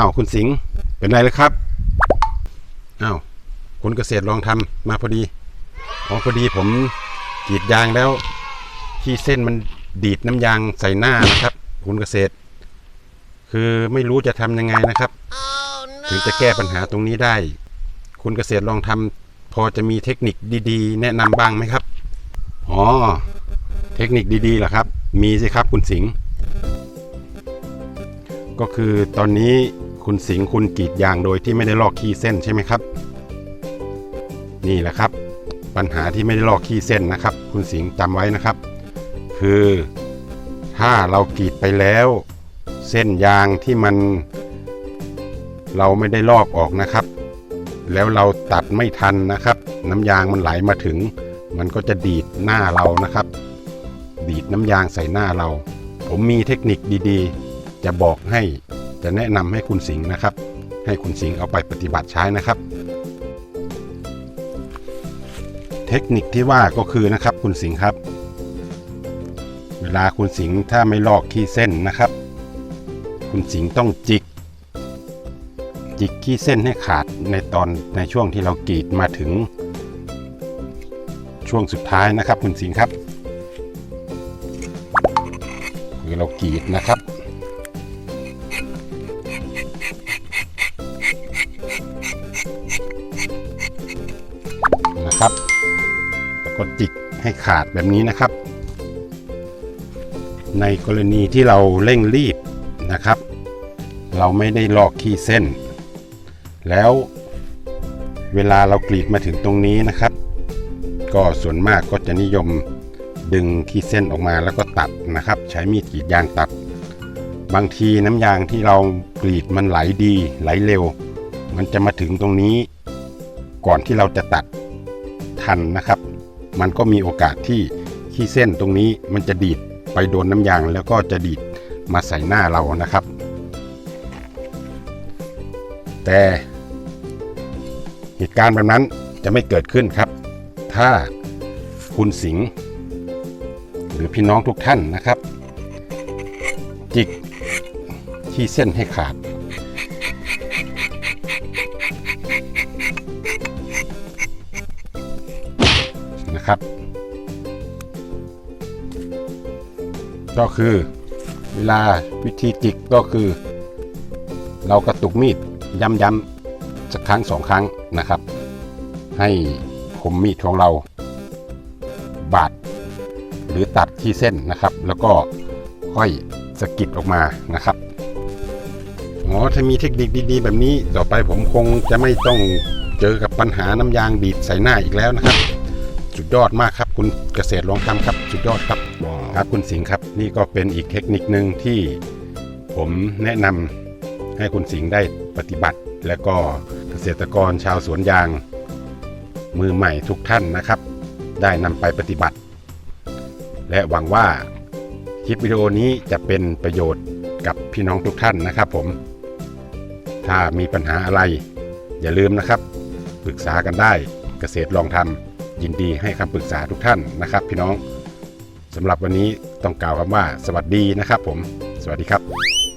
อ้าวคุณสิงห์เป็นไรเลยครับอ้าวคุณเกษตรลองทำมาพอดีอ๋อพอดีผมกรีดยางแล้วที่เส้นมันดีดน้ำยางใส่หน้านะครับ คุณเกษตร คือไม่รู้จะทำยังไงนะครับถึงจะแก้ปัญหาตรงนี้ได้ คุณเกษตรลองทำพอจะมีเทคนิคดีๆ แนะนำบ้างไหมครับอ๋อเทคนิคดีๆเหรอครับ มีสิครับคุณสิงห์ก็คือตอนนี้ คุณสิงคุณกรีดยางโดยที่ไม่ได้ลอกขี้เส้นใช่ไหมครับ นี่แหละครับ ปัญหาที่ไม่ได้ลอกขี้เส้นนะครับ คุณสิงห์จำไว้นะครับ คือถ้าเรากรีดไปแล้ว เส้นยางที่มัน เราไม่ได้ลอกออกนะครับ แล้วเราตัดไม่ทันนะครับ น้ำยางมันไหลมาถึง มันก็จะดีดหน้าเรานะครับ ดีดน้ำยางใส่หน้าเรา ผมมีเทคนิคดีๆ จะบอกให้ จะแนะนำให้คุณสิงห์นะครับ ให้คุณสิงห์เอาไปปฏิบัติใช้นะครับ เทคนิคที่ว่าก็คือนะครับคุณสิงห์ครับ เวลาคุณสิงห์ถ้าไม่ลอกขี้เส้นนะครับ คุณสิงห์ต้องจิก จิกขี้เส้นให้ขาดในตอนในช่วงที่เรากรีดมาถึง ช่วงสุดท้ายนะครับ คุณสิงห์ครับ คือเรากรีดนะครับ ครับแล้วก็จิกให้ขาดแบบนี้นะครับ ในกรณีที่เราเร่งรีบนะครับ เราไม่ได้ลอกขี้เส้น แล้วเวลาเรากรีดมาถึงตรงนี้นะครับ ก็ส่วนมากก็จะนิยมดึงขี้เส้นออกมาแล้วก็ตัดนะครับ ใช้มีดกรีดยางตัด บางทีน้ำยางที่เรากรีดมันไหลดีไหลเร็ว มันจะมาถึงตรงนี้ ก่อนที่เราจะตัดันนะครับ มันก็มีโอกาสที่ขี้เส้นตรงนี้มันจะดีดไปโดนน้ำยางแล้วก็จะดีดมาใส่หน้าเรานะครับ แต่เหตุการณ์แบบนั้นจะไม่เกิดขึ้นครับ ถ้าคุณสิงห์หรือพี่น้องทุกท่านนะครับ จิกที่เส้นให้ขาด นะครับ ก็คือเวลาวิธีจิกก็คือ เรากระตุกมีดย้ำๆสักครั้งสองครั้งนะครับ ให้คมมีดของเราบาดหรือตัดที่เส้นนะครับ แล้วก็ค่อยสกิดออกมานะครับอ๋อถ้ามีเทคนิคดีๆ แบบนี้ต่อไปผมคงจะไม่ต้องเจอกับปัญหาน้ำยางดีดใส่หน้าอีกแล้วนะครับ สุดยอดมากครับคุณเกษตรลองทำครับสุดยอดครับครับคุณสิงห์ครับ นี่ก็เป็นอีกเทคนิคหนึ่งที่ผมแนะนำให้คุณสิงห์ได้ปฏิบัติ และก็เกษตรกรชาวสวนยาง มือใหม่ทุกท่านนะครับ ได้นำไปปฏิบัติ และหวังว่าคลิปวิดีโอนี้จะเป็นประโยชน์กับพี่น้องทุกท่านนะครับผม ถ้ามีปัญหาอะไร อย่าลืมนะครับ ปรึกษากันได้เกษตรลองทำ ยินดีให้คำปรึกษาทุกท่านนะครับ พี่น้องสำหรับวันนี้ต้องกล่าวคำว่าสวัสดีนะครับผม สวัสดีครับ